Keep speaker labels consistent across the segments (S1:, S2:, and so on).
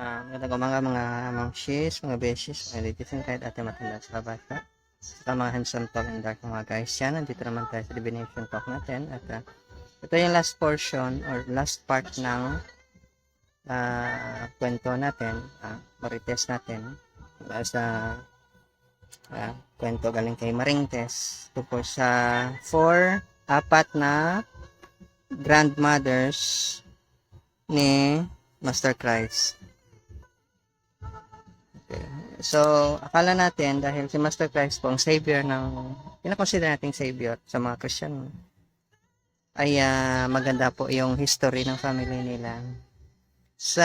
S1: Ah, magandang umaga mga mamshis, mga beshes, mga ladies and kahit ate matanda sa kabasa. Sa mga handsome talk and dark mga guys. Yan, nandito naman tayo sa divination talk natin. At ah, ito yung last portion or last part ng ah, kwento natin, ah, marites natin. Mula sa ah, kwento galing kay Maringtes. Ito po sa four, apat na grandmothers ni Master Christ. So, akala natin dahil si Master Christ po ang savior ng pinakonsider nating savior sa mga Christian ay ah, maganda po yung history ng family nila. Sa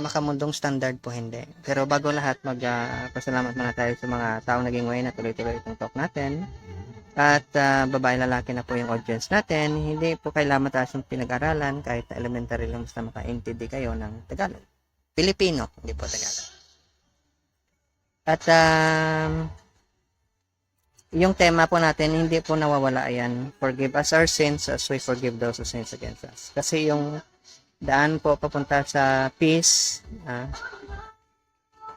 S1: makamundong standard po hindi. Pero bago lahat, magpasalamat muna tayo sa mga taong naging way na tuloy-tuloy itong talk natin. At ah, babae lalaki na po yung audience natin. Hindi po kailangan mataas yung pinag-aralan kahit elementary lang basta makaintindi kayo ng Tagalog. Pilipino, hindi po Tagalog. At um, yung tema po natin, hindi po nawawala yan. Forgive us our sins as we forgive those who sins against us. Kasi yung daan po papunta sa peace ah,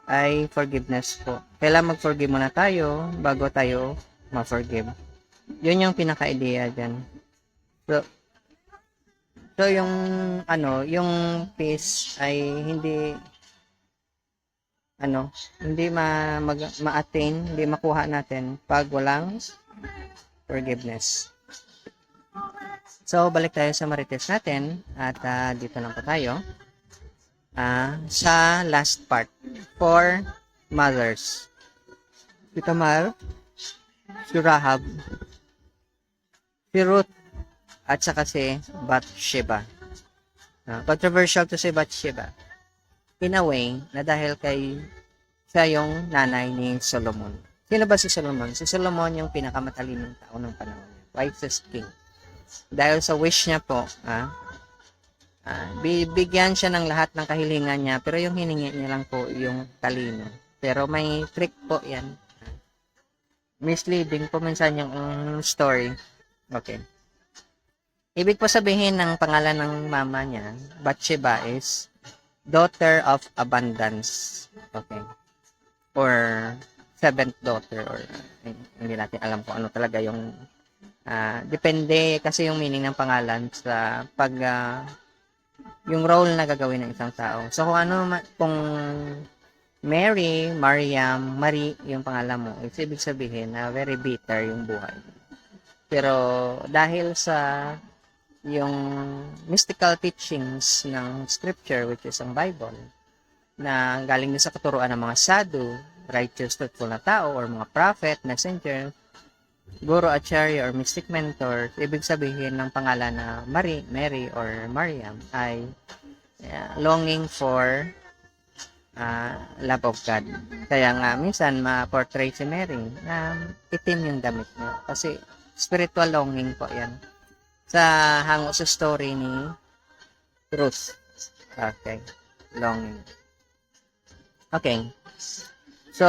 S1: ay forgiveness po. Kailangan mag-forgive muna tayo bago tayo ma-forgive. Yun yung pinaka-idea dyan. So, so yung ano, yung peace ay hindi ano, hindi ma, mag, ma-attain, hindi makuha natin pag walang forgiveness. So, balik tayo sa marites natin at ah, dito lang po tayo ah, sa last part for mothers. Si Tamar, si Rahab, si Ruth, at saka si Bathsheba. Ah, controversial to si Bathsheba in a way na dahil kay siya yung nanay ni Solomon. Sino ba si Solomon? Si Solomon yung pinakamatalinong tao ng panahon. Wisest king. Dahil sa wish niya po, ah, ah, bibigyan siya ng lahat ng kahilingan niya, pero yung hiningi niya lang po yung talino. Pero may trick po yan. Misleading po minsan yung um, story. Okay. Ibig po sabihin ng pangalan ng mama niya, Bathsheba is daughter of abundance. Okay. Or seventh daughter or hindi natin alam kung ano talaga yung ah, depende kasi yung meaning ng pangalan sa pag ah, yung role na gagawin ng isang tao. So kung ano kung Mary, Mariam, Marie yung pangalan mo, ibig sabihin na very bitter yung buhay. Pero dahil sa yung mystical teachings ng scripture which is ang Bible na galing din sa katuruan ng mga sadhu, righteous, truthful na tao or mga prophet, messenger, guru, acharya or mystic mentor, ibig sabihin ng pangalan na Mary, Mary or Mariam ay uh, longing for uh, love of God. Kaya nga minsan ma-portray si Mary na itim yung damit niya kasi spiritual longing po yan sa hango sa story ni Ruth. Okay. Longing. Okay. So,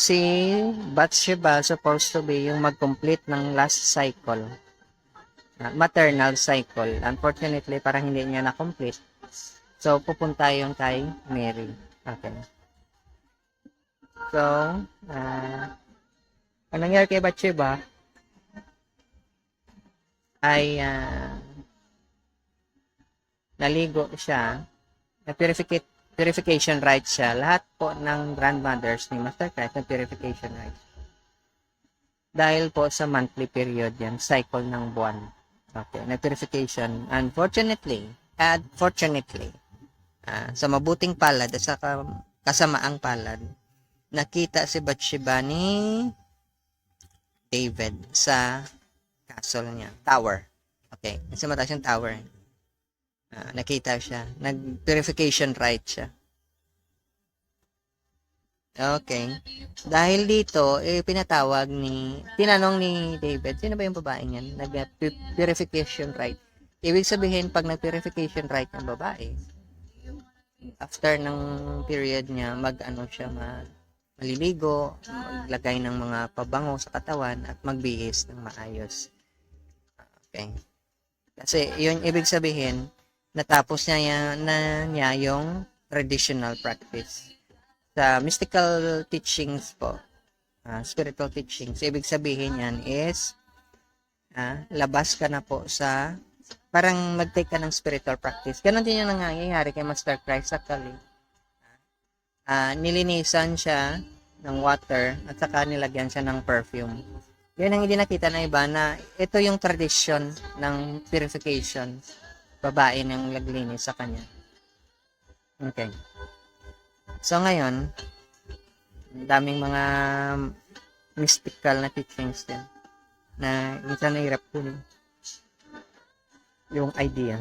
S1: si Bathsheba supposed to be yung mag-complete ng last cycle. Ah, maternal cycle. Unfortunately, parang hindi niya na-complete. So, pupunta yung kay Mary. Okay. So, ah, ang nangyari kay Bathsheba, ay ah, naligo siya, na purification rites siya. Lahat po ng grandmothers ni Master Christ na purification rites. Dahil po sa monthly period yan, cycle ng buwan. Okay, na purification. Unfortunately, and fortunately, ah, sa mabuting palad sa ka- kasamaang palad, nakita si Bathsheba ni David sa castle niya, tower. Okay, kasi mataas yung tower. Ah, nakita siya. Nag-purification rite siya. Okay. Dahil dito, eh, pinatawag ni, tinanong ni David, sino ba yung babae niyan? Nag-purification rite. Ibig sabihin, pag nag-purification rite ng babae, after ng period niya, mag-ano siya, mag, maliligo, maglagay ng mga pabango sa katawan, at magbihis ng maayos. Okay. Kasi yun ibig sabihin, natapos niya, na niya yung traditional practice. Sa mystical teachings po, ah, spiritual teachings, ibig sabihin yan is ah, labas ka na po sa parang mag-take ka ng spiritual practice. Ganon din yung nangyayari kay Master Christ actually. Ah, nilinisan siya ng water at saka nilagyan siya ng perfume. Yan ang hindi nakita na iba na ito yung tradition ng purification. Babae ng naglinis sa kanya. Okay. So ngayon, daming mga mystical na teachings din na minsan nahirap kunin yung idea.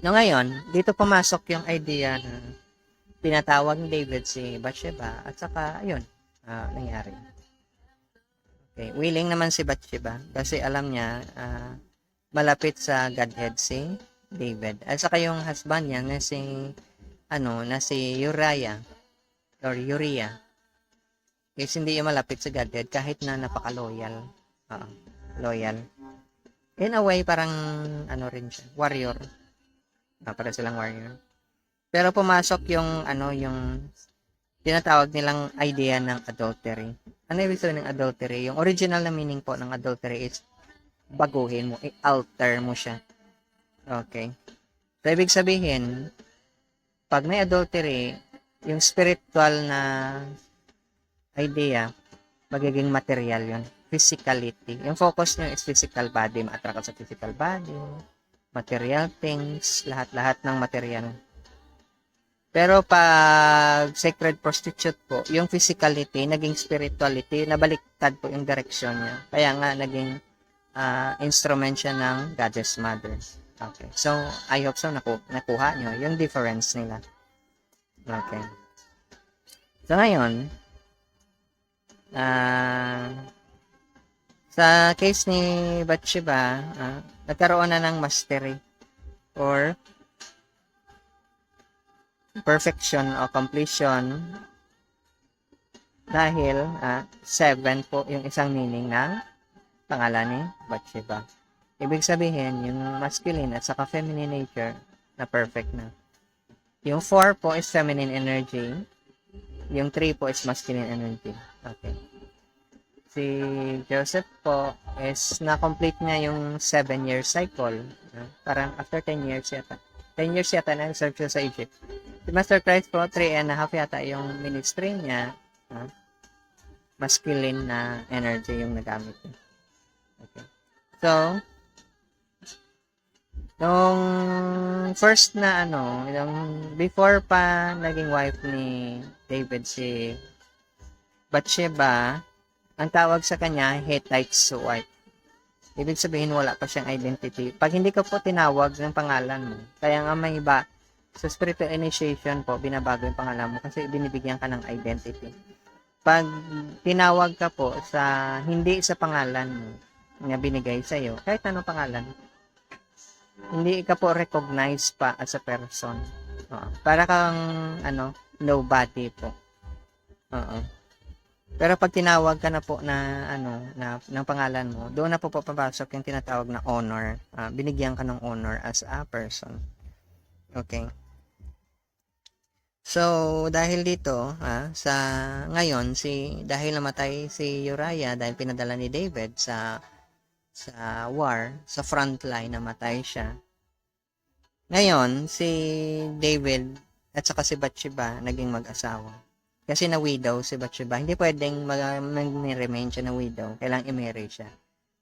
S1: No ngayon, dito pumasok yung idea na pinatawag ni David si Bathsheba at saka ayun, ah, nangyari. Okay, willing naman si Bathsheba kasi alam niya ah, malapit sa Godhead si David. At saka yung husband niya na si ano, na si Uriah or Uriah. Kasi hindi yung malapit sa Godhead kahit na napaka-loyal. Oo, loyal. In a way, parang ano rin siya, warrior. Ah, para silang warrior. Pero pumasok yung ano, yung tinatawag nilang idea ng adultery. Ano ibig sabihin ng adultery? Yung original na meaning po ng adultery is baguhin mo, i-alter mo siya. Okay. So, ibig sabihin, pag may adultery, yung spiritual na idea, magiging material yun. Physicality. Yung focus nyo is physical body. Ma-attract sa physical body, material things, lahat-lahat ng material. Pero pag sacred prostitute po, yung physicality, naging spirituality, nabaliktad po yung direction niya. Kaya nga, naging ah, instrument siya ng Goddess Mother. Okay. So, I hope so naku nakuha nyo yung difference nila. Okay. So, ngayon, ah, sa case ni Bathsheba, ah, nagkaroon na ng mastery or perfection o completion dahil ah, seven po yung isang meaning ng pangalan ni Bathsheba. Ibig sabihin, yung masculine at saka feminine nature na perfect na. Yung 4 po is feminine energy. Yung 3 po is masculine energy. Okay. Si Joseph po is na-complete niya yung 7-year cycle. Ah, Parang after 10 years yata. 10 years yata na serve siya sa Egypt. Christ po, 3 and a half yata yung ministry niya. Ah, masculine na energy yung nagamit niya. Okay. So, nung first na ano, yung before pa naging wife ni David si Bathsheba, ang tawag sa kanya Hittite's wife. Ibig sabihin wala pa siyang identity. Pag hindi ka po tinawag ng pangalan mo, kaya nga may iba sa spiritual initiation po, binabago yung pangalan mo kasi binibigyan ka ng identity. Pag tinawag ka po sa hindi sa pangalan mo na binigay sa iyo, kahit anong pangalan, hindi ka po recognize pa as a person. Oo. Para kang ano, nobody po. Oo. Pero pag tinawag ka na po na ano na ng pangalan mo, doon na po papasok yung tinatawag na honor. Ah, binigyan ka ng honor as a person. Okay. So, dahil dito, ah, sa ngayon si dahil namatay si Uriah dahil pinadala ni David sa sa war, sa front line namatay siya. Ngayon, si David at saka si Bathsheba naging mag-asawa. Kasi na widow si Bathsheba. Hindi pwedeng mag- mag-remain siya na widow. Kailangang i-marry siya.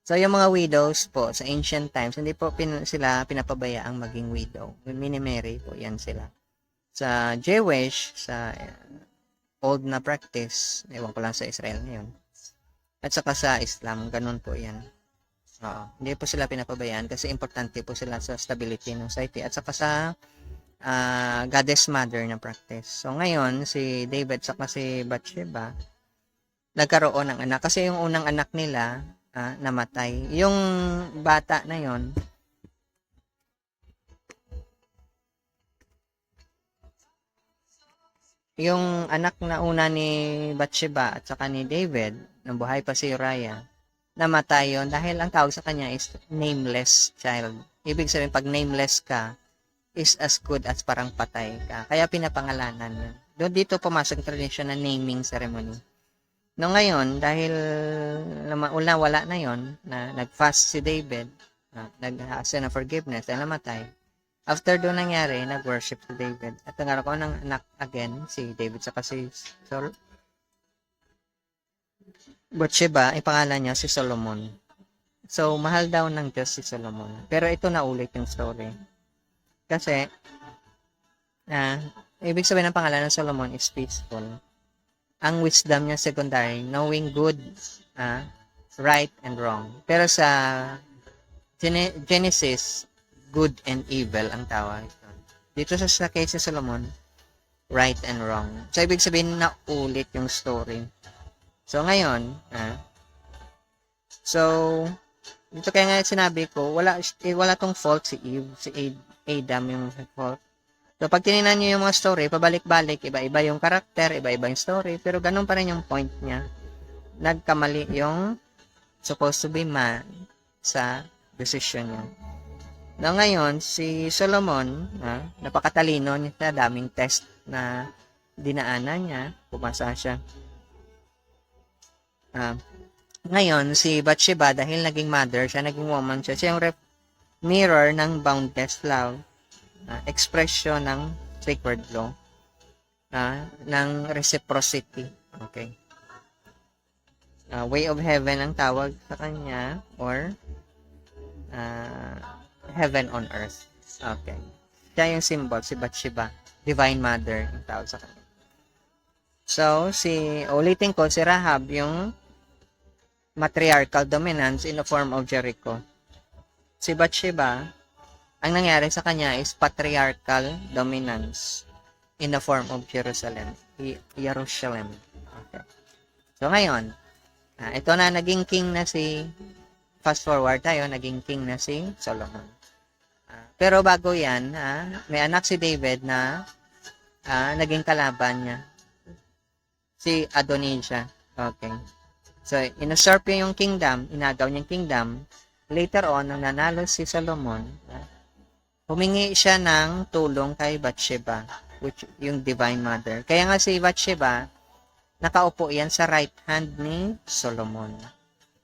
S1: So, yung mga widows po, sa ancient times, hindi po pin- sila pinapabayaang maging widow. Mini-marry po, yan sila. Sa Jewish, sa uh, old na practice, ewan ko lang sa Israel ngayon. At saka sa Islam, ganun po yan. Oo. Hindi po sila pinapabayaan kasi importante po sila sa stability ng society at saka sa ah, goddess mother na practice. So ngayon si David saka si Bathsheba nagkaroon ng anak kasi yung unang anak nila ah, namatay. Yung bata na yon yung anak na una ni Bathsheba at saka ni David, nang buhay pa si Uriah, namatay yon dahil ang tawag sa kanya is nameless child. Ibig sabihin, pag nameless ka, is as good as parang patay ka. Kaya pinapangalanan yun. Doon dito pumasok tradition na naming ceremony. No ngayon, dahil una wala na yon na nag-fast si David, uh, nag-aasa na forgiveness, dahil namatay. After doon nangyari, nag-worship si David. At nagkaroon ko ng anak again, si David saka si Sol. Bathsheba, ang pangalan niya si Solomon. So, mahal daw ng Diyos si Solomon. Pero ito na ulit yung story. Kasi, ah, ibig sabihin ng pangalan ng Solomon is peaceful. Ang wisdom niya secondary, knowing good, ah, right and wrong. Pero sa Gene- Genesis, good and evil ang tawag. Dito sa, sa case ni Solomon, right and wrong. So, ibig sabihin na ulit yung story. So, ngayon, ah, so, dito kaya nga sinabi ko, wala, eh, wala tong fault si Eve, si Ad- Adam yung fault. So, pag tinignan nyo yung mga story, pabalik-balik, iba-iba yung karakter, iba-iba yung story, pero ganun pa rin yung point niya. Nagkamali yung supposed to be man sa decision niya. Na ngayon, si Solomon, ah, napakatalino niya daming test na dinaanan niya, pumasa siya. Ah, ngayon, si Bathsheba, dahil naging mother siya, naging woman siya, siya yung mirror ng boundless love, ah, expression ng sacred law, ah, ng reciprocity. Okay. Ah, way of heaven ang tawag sa kanya, or ah, heaven on earth. Okay. Siya yung symbol, si Bathsheba, divine mother, ang tawag sa kanya. So, si, ulitin ko, si Rahab, yung matriarchal dominance in the form of Jericho. Si Bathsheba, ang nangyari sa kanya is patriarchal dominance in the form of Jerusalem. Jerusalem. Okay. So ngayon, ah, ito na naging king na si fast forward tayo, naging king na si Solomon. Pero bago yan, ah, may anak si David na ah, naging kalaban niya. Si Adonijah. Okay. So, inusurp niya yung kingdom, inagaw niya yung kingdom. Later on, nang nanalo si Solomon, humingi siya ng tulong kay Bathsheba, which yung divine mother. Kaya nga si Bathsheba, nakaupo yan sa right hand ni Solomon.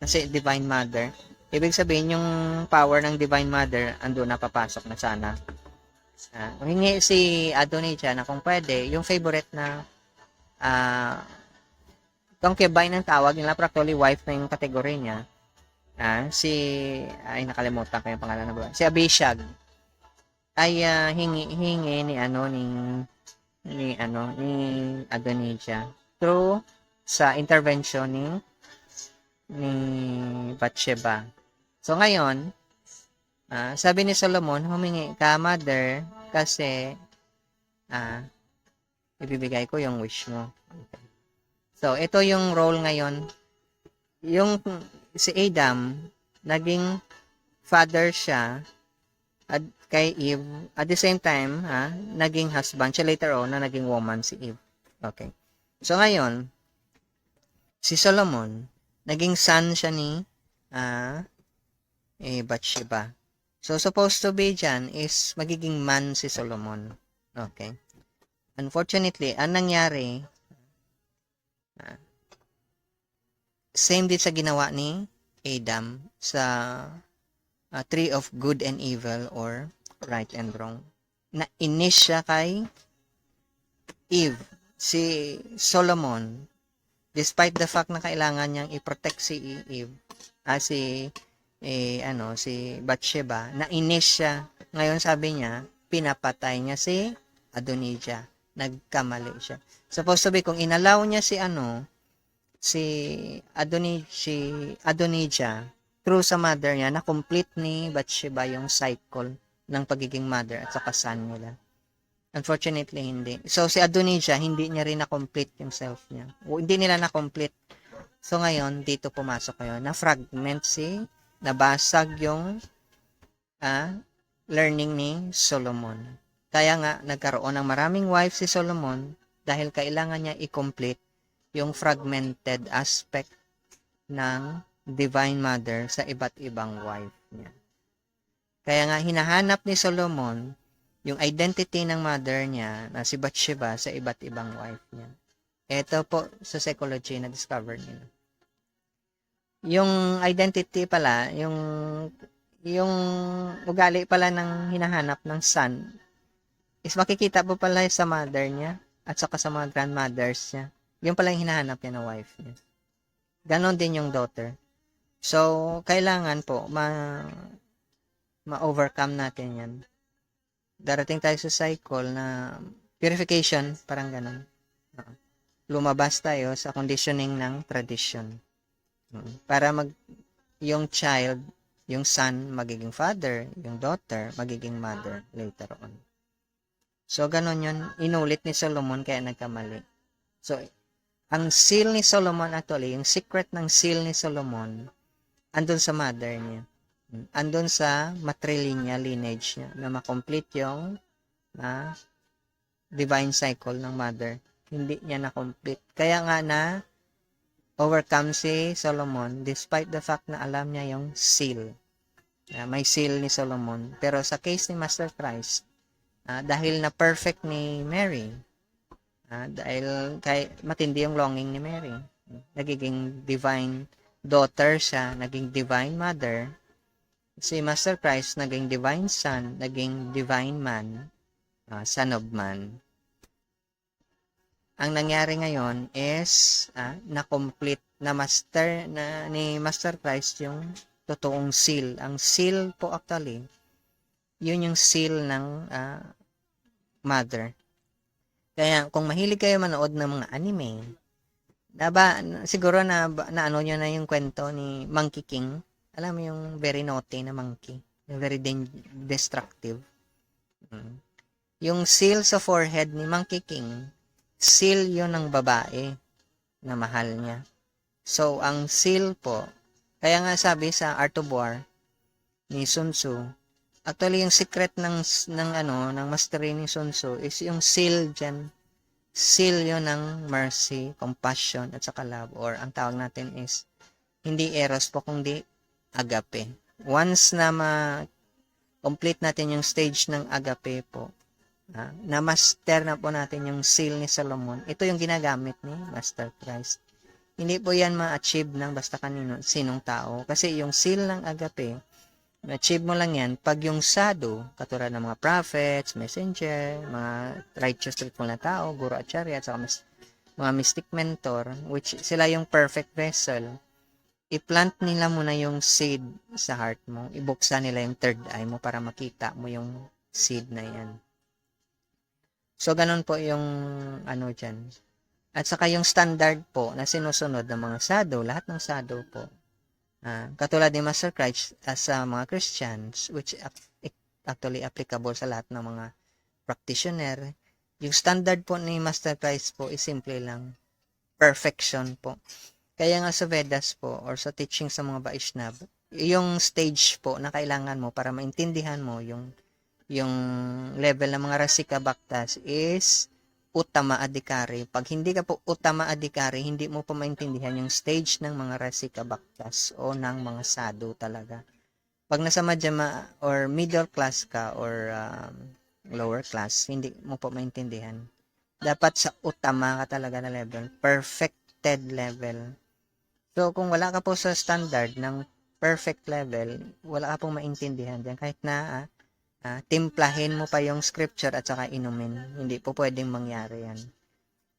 S1: Kasi divine mother, ibig sabihin yung power ng divine mother, ando na papasok na sana. Uh, humingi si Adonijah na kung pwede, yung favorite na ah concubine ang tawag nila, pero actually wife na yung kategory niya. Ah, si, ay nakalimutan ko yung pangalan ng babae. Si Abishag ay ah, hingi, hingi ni ano, ni, ni ano, ni Adonijah through sa intervention ni ni Bathsheba. So ngayon, ah, sabi ni Solomon, humingi ka, mother, kasi ah, ibibigay ko yung wish mo. So, ito yung role ngayon. Yung si Adam, naging father siya at kay Eve. At the same time, ha, naging husband siya later on na naging woman si Eve. Okay. So, ngayon, si Solomon, naging son siya ni ah, eh, Bathsheba. So, supposed to be dyan is magiging man si Solomon. Okay. Unfortunately, ang nangyari, same din sa ginawa ni Adam sa uh, tree of good and evil or right and wrong. Na inis siya kay Eve. Si Solomon, despite the fact na kailangan niyang i-protect si Eve, ah, si eh, ano, si Bathsheba, na inis siya. Ngayon sabi niya, pinapatay niya si Adonijah. Nagkamali siya. Supposed to kung inalaw niya si ano, si Adoni, si Adonijah, through sa mother niya, na complete ni Bathsheba yung cycle ng pagiging mother at saka son nila. Unfortunately, hindi. So, si Adonijah, hindi niya rin na-complete yung self niya. O, hindi nila na-complete. So, ngayon, dito pumasok kayo. Na-fragment si, nabasag yung ah, learning ni Solomon. Kaya nga, nagkaroon ng maraming wife si Solomon dahil kailangan niya i-complete yung fragmented aspect ng Divine Mother sa iba't ibang wife niya. Kaya nga, hinahanap ni Solomon yung identity ng mother niya na si Bathsheba sa iba't ibang wife niya. Ito po sa psychology na discover nila. Yung identity pala, yung yung ugali pala ng hinahanap ng son is makikita po pala sa mother niya at saka sa mga grandmothers niya. Yung pala yung hinahanap niya ng wife niya. Ganon din yung daughter. So, kailangan po ma ma-overcome natin yan. Darating tayo sa cycle na purification, parang ganon. Oo. Lumabas tayo sa conditioning ng tradition. Para mag yung child, yung son magiging father, yung daughter magiging mother later on. So, ganon yun. Inulit ni Solomon kaya nagkamali. So, ang seal ni Solomon actually, yung secret ng seal ni Solomon, andun sa mother niya. Andun sa matrilineal lineage niya na makomplete yung na divine cycle ng mother. Hindi niya na-complete. Kaya nga na overcome si Solomon despite the fact na alam niya yung seal. Uh, may seal ni Solomon. Pero sa case ni Master Christ, uh, dahil na perfect ni Mary, uh, dahil kay, matindi yung longing ni Mary, nagiging divine daughter siya, naging divine mother, si Master Christ naging divine son, naging divine man, uh, son of man. Ang nangyari ngayon is uh, na-complete na master na ni Master Christ yung totoong seal. Ang seal po actually, yun yung seal ng uh, mother. Kaya kung mahilig kayo manood ng mga anime, Naba, siguro na, na ano nyo na yung kwento ni Monkey King. Alam mo yung very naughty na monkey. Yung very destructive. Hmm. Yung seal sa forehead ni Monkey King, seal yon ng babae na mahal niya. So, ang seal po, kaya nga sabi sa Art of War ni Sun Tzu, actually yung secret ng, ng ano, ng mastery ni Sun Tzu is yung seal dyan seal yun ng mercy, compassion, at saka love. Or ang tawag natin is, hindi eros po, kundi agape. Once na ma-complete natin yung stage ng agape po, ha, na-master na po natin yung seal ni Solomon, ito yung ginagamit ni Master Christ. Hindi po yan ma-achieve ng basta kanino, sinong tao. Kasi yung seal ng agape, achieve mo lang yan pag yung sado, katulad ng mga prophets, messenger, mga righteous truthful na tao, guru acharya, at saka mga mystic mentor, which sila yung perfect vessel, i-plant nila muna yung seed sa heart mo. Ibuksan nila yung third eye mo para makita mo yung seed na yan. So, ganun po yung ano dyan. At saka yung standard po na sinusunod ng mga sado, lahat ng sado po, Uh, katulad ni Master Christ uh, mga Christians, which actually applicable sa lahat ng mga practitioner, yung standard po ni Master Christ po is simple lang perfection po. Kaya nga sa Vedas po or sa teaching sa mga Vaishnav, yung stage po na kailangan mo para maintindihan mo yung yung level ng mga Rasika Bhaktas is utama adhikari. Pag hindi ka po utama adhikari, hindi mo pa maintindihan yung stage ng mga rasika bhaktas o ng mga sadhu talaga. Pag nasa madhyama or middle class ka or um, lower class, hindi mo pa maintindihan. Dapat sa utama ka talaga na level, perfected level. So, kung wala ka po sa standard ng perfect level, wala ka pong maintindihan diyan kahit na ah, uh, timplahin mo pa yung scripture at saka inumin. Hindi po pwedeng mangyari yan.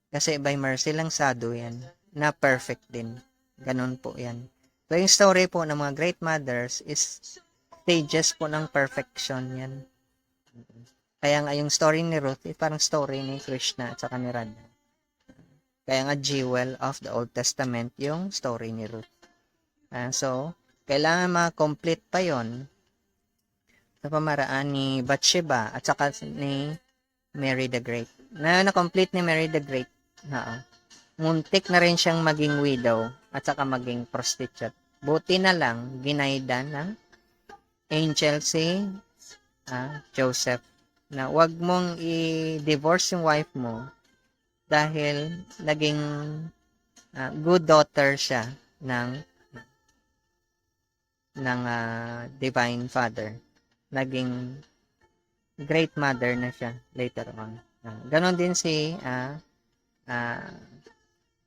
S1: Kasi by mercy lang sado yan. Na perfect din. Ganun po yan. So yung story po ng mga great mothers is stages po ng perfection yan. Kaya nga yung story ni Ruth, is parang story ni Krishna at saka ni Radha. Kaya nga jewel of the Old Testament yung story ni Ruth. Uh, so, kailangan ma-complete pa yon sa pamaraan ni Bathsheba at saka ni Mary the Great. Na na-complete ni Mary the Great. Oo. Muntik na rin siyang maging widow at saka maging prostitute. Buti na lang, ginayda ng angel si uh, Joseph na wag mong i-divorce yung wife mo dahil naging uh, good daughter siya ng ng uh, divine father naging great mother na siya later on. Ah, ganon din si ah, ah,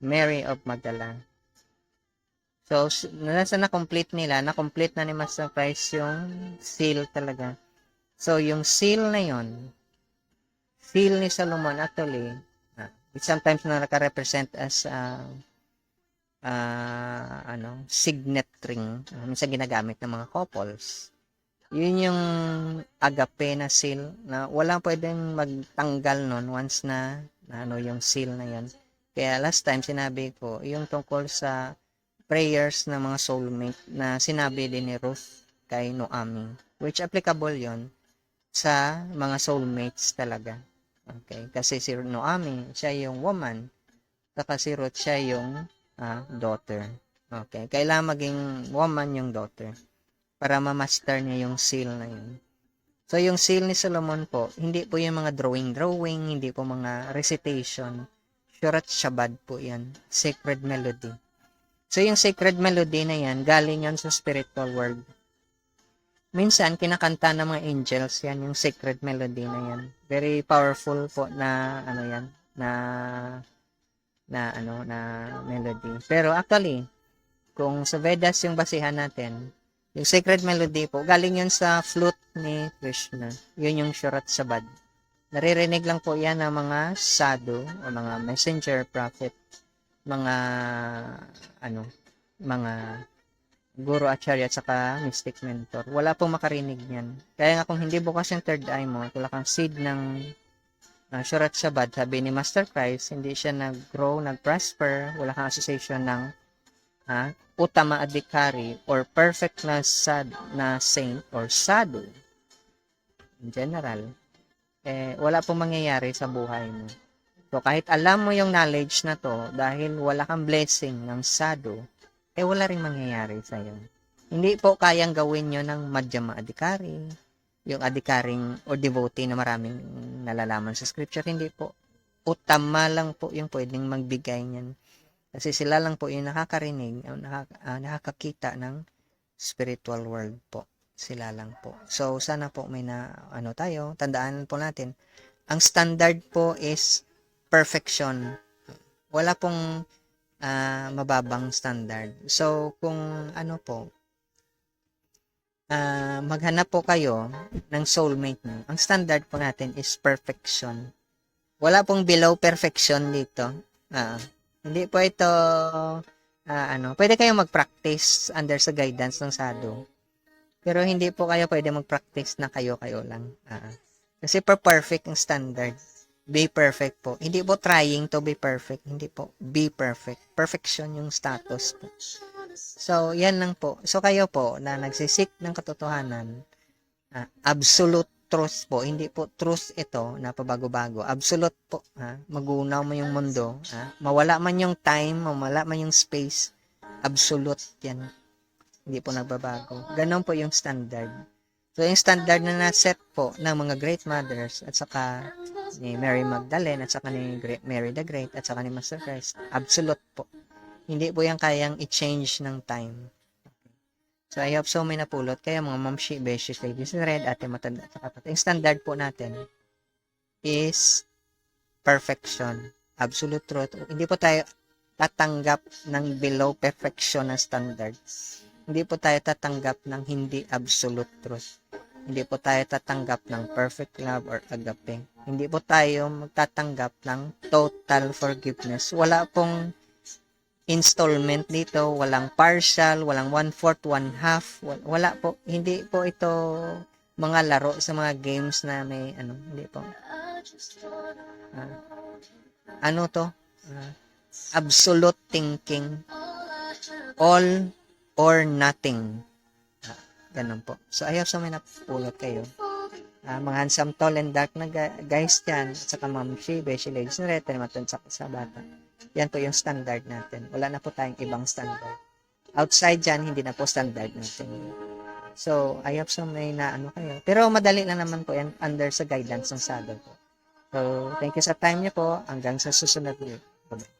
S1: Mary of Magdalene. So, nasa na-complete nila, na-complete na ni Master Christ yung seal talaga. So, yung seal na yon seal ni Solomon actually, ah, which sometimes na naka-represent as ah, ah, ano, signet ring, uh, minsan ginagamit ng mga couples. Yun yung agape na seal na walang pwedeng magtanggal nun once na, na ano yung seal na yan. Kaya last time sinabi ko, yung tungkol sa prayers ng mga soulmate na sinabi din ni Ruth kay Noami, which applicable yon sa mga soulmates talaga. Okay? Kasi si Noami, siya yung woman, saka si Ruth, siya yung ah, daughter. Okay? Kailangan maging woman yung daughter para ma-master niya yung seal na yun. So, yung seal ni Solomon po, hindi po yung mga drawing-drawing, hindi po mga recitation. Shurat Shabad po yan. Sacred melody. So, yung sacred melody na yan, galing yan sa spiritual world. Minsan, kinakanta ng mga angels yan, yung sacred melody na yan. Very powerful po na, ano yan, na, na, ano, na melody. Pero actually, kung sa Vedas yung basihan natin, yung sacred melody po, galing yun sa flute ni Krishna. Yun yung Shurat Sabad. Naririnig lang po yan ng mga sadhu o mga messenger, prophet, mga ano, mga guru acharya at saka mystic mentor. Wala pong makarinig niyan. Kaya nga kung hindi bukas yung third eye mo, wala kang seed ng uh, Shurat Shabad, sabi ni Master Christ, hindi siya nag-grow, nag-prosper, wala kang association ng ha, utama adhikari or perfect na sad na saint or sadhu. In general eh wala pong mangyayari sa buhay mo. So kahit alam mo yung knowledge na to dahil wala kang blessing ng sadhu eh wala ring mangyayari sa iyo hindi po kayang gawin yun ng madhyama adhikari yung adhikaring or devotee na maraming nalalaman sa scripture hindi po. Utama lang po yung pwedeng magbigay niyan kasi sila lang po yung nakakarinig, ah, nakakakita ng spiritual world po. Sila lang po. So, sana po may na, ano tayo, tandaan po natin, ang standard po is perfection. Wala pong ah, mababang standard. So, kung ano po, ah, maghanap po kayo ng soulmate nyo, ang standard po natin is perfection. Wala pong below perfection dito. Ah, hindi po ito ah, ano, pwede kayong mag-practice under sa guidance ng sadhu. Pero hindi po kayo pwede mag-practice na kayo-kayo lang. Ah, kasi per perfect ang standard. Be perfect po. Hindi po trying to be perfect. Hindi po be perfect. Perfection yung status po. So, yan lang po. So, kayo po na nagsisik ng katotohanan, ah, absolute truth po. Hindi po truth ito na pabago-bago. Absolute po. Ha? Magunaw mo yung mundo. Ha? Mawala man yung time, mawala man yung space. Absolute yan. Hindi po nagbabago. Ganon po yung standard. So, yung standard na na-set po ng mga great mothers at saka ni Mary Magdalene at saka ni Mary the Great at saka ni Master Christ, absolute po. Hindi po yan kayang i-change ng time. So, I hope so may napulot. Kaya mga mamshi, beshies, ladies in red, ate matanda, at yung standard po natin is perfection. Absolute truth. Hindi po tayo tatanggap ng below perfection na standards. Hindi po tayo tatanggap ng hindi absolute truth. Hindi po tayo tatanggap ng perfect love or agape. Hindi po tayo magtatanggap ng total forgiveness. Wala pong installment dito, walang partial, walang one-fourth, one-half, wa- wala po. Hindi po ito mga laro sa mga games na may ano, hindi po. Ah, ano to? Ah, absolute thinking. All or nothing. Ah, ganun po. So, ayaw sa may napulot kayo. Ah, mga handsome, tall, and dark na guys dyan. At saka ma'am she, beshi, ladies, na naman sa, sa bata. Yan po yung standard natin. Wala na po tayong ibang standard. Outside dyan, hindi na po standard natin. So, I hope so may na ano kayo. Pero madali lang naman po yan under sa guidance ng SADO po. So, thank you sa time niyo po. Hanggang sa susunod ulit. Bye-bye.